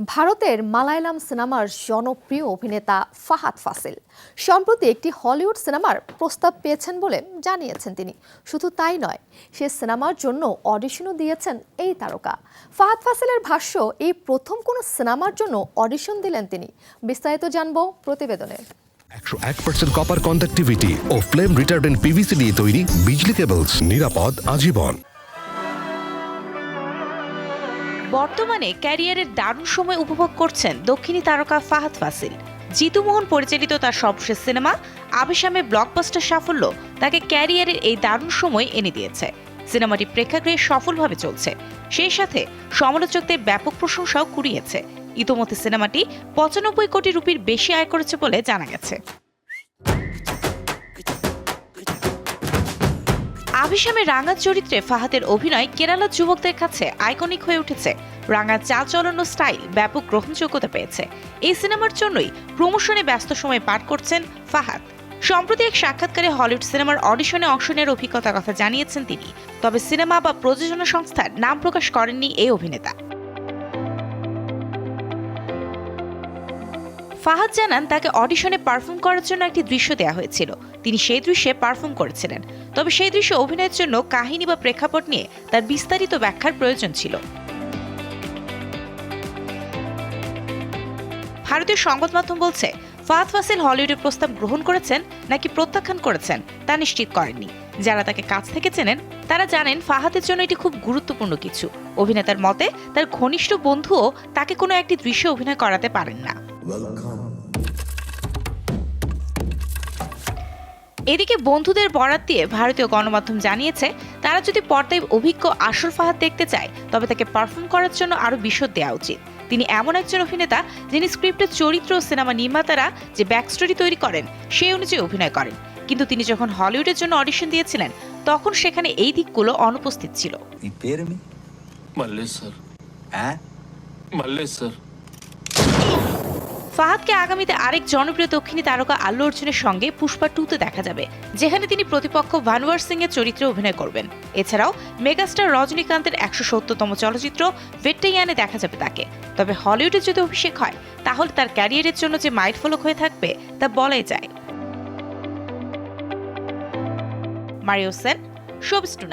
ভারতের মালায়ালাম সিনেমার জনপ্রিয় অভিনেতা ফাহাদ ফাসিল। সম্প্রতি একটি হলিউড সিনেমার প্রস্তাব পেয়েছেন বলে জানিয়েছেন তিনি। শুধু তাই নয়, সে সিনেমার জন্য অডিশনও দিয়েছেন এই তারকা। ফাহাদ ফাসিলের ভাষ্য, এই প্রথম কোনো সিনেমার জন্য অডিশন দিলেন তিনি। বিস্তারিত জানব প্রতিবেদনে। একশো এক পার্সেন্ট কপার কন্ডাক্টিভিটি ও ফ্লেম রিটার্ডেন্ট পিভিসি দিয়ে তৈরি বিজলি কেবলস নিরাপদ, আজীবন। বর্তমানে ক্যারিয়ারের দারুণ সময় উপভোগ করছেন দক্ষিণী তারকা ফাহাদ ফাসিল। জিতু মোহন পরিচালিত তার সবশেষ সিনেমা আবিসামে ব্লকবাস্টার সাফল্য তাকে ক্যারিয়ারের এই দারুণ সময় এনে দিয়েছে। সিনেমাটি প্রেক্ষাগৃহে সফলভাবে চলছে। সেই সাথে সমালোচকদের ব্যাপক প্রশংসাও কুড়িয়েছে। ইতোমধ্যে সিনেমাটি পঁচানব্বই কোটি রুপির বেশি আয় করেছে বলে জানা গেছে। আভিসামে রাঙা চরিত্রে ফাহাদের অভিনয় কেরালা যুবকদের কাছে আইকনিক হয়ে উঠেছে। রাঙা চালচলন ও স্টাইল ব্যাপক গ্রহণযোগ্যতা পেয়েছে। এই সিনেমার জন্যই প্রমোশনে ব্যস্ত সময় পার করছেন ফাহাদ। সম্প্রতি এক সাক্ষাৎকারে হলিউড সিনেমার অডিশনে অংশ নেওয়ার অভিজ্ঞতার কথা জানিয়েছেন তিনি। তবে সিনেমা বা প্রযোজনা সংস্থার নাম প্রকাশ করেননি এই অভিনেতা। ফাহাদ জানান, তাকে অডিশনে পারফর্ম করার জন্য একটি দৃশ্য দেওয়া হয়েছিল। তিনি সেই দৃশ্যে পারফর্ম করেছিলেন। তবে সেই দৃশ্য অভিনয়ের জন্য কাহিনী বা প্রেক্ষাপট নিয়ে তার বিস্তারিত ব্যাখ্যার প্রয়োজন ছিল। ভারতীয় সংবাদ মাধ্যম বলছে, ফাহাদ ফাসিল হলিউডের প্রস্তাব গ্রহণ করেছেন নাকি প্রত্যাখ্যান করেছেন তা নিশ্চিত করেননি। যারা তাকে কাছ থেকে চেনেন, তারা জানেন ফাহাদের জন্য এটি খুব গুরুত্বপূর্ণ কিছু। অভিনেতার মতে, তার ঘনিষ্ঠ বন্ধুও তাকে কোনো একটি দৃশ্যে অভিনয় করাতে পারেন না। ওয়েলকাম এদিকে বন্ধুদের বরাত দিয়ে ভারতীয় গণমাধ্যম জানিয়েছে তারা যদি পর্দায় অভিজ্ঞ আসল ফাহাদ দেখতে চায় তবে তাকে পারফর্ম করার জন্য আরও বিশদ দেওয়া উচিত। তিনি এমন একজন অভিনেতা যিনি স্ক্রিপ্টের চরিত্র ও সিনেমা নির্মাতারা যে ব্যাক স্টোরি তৈরি করেন সেই অনুযায়ী অভিনয় করেন। কিন্তু তিনি যখন হলিউডের জন্য অডিশন দিয়েছিলেন তখন সেখানে এই দিকগুলো অনুপস্থিত ছিল। হ্যাঁ? ফাহাদকে আগামীতে আরেক জনপ্রিয় দক্ষিণী তারকা আল্লু অর্জুনের সঙ্গে পুষ্পা টুতে দেখা যাবে, যেখানে তিনি প্রতিপক্ষ ভানওয়ার সিং এর চরিত্রে অভিনয় করবেন। এছাড়াও মেগাস্টার রজনীকান্তের একশো সত্তরতম চলচ্চিত্র ভেট্টাইয়ানে দেখা যাবে তাকে। তবে হলিউডে যদি অভিষেক হয়, তাহলে তার ক্যারিয়ারের জন্য যে মাইল ফলক হয়ে থাকবে, তা বলাই যায়। Mario Sen showbiz two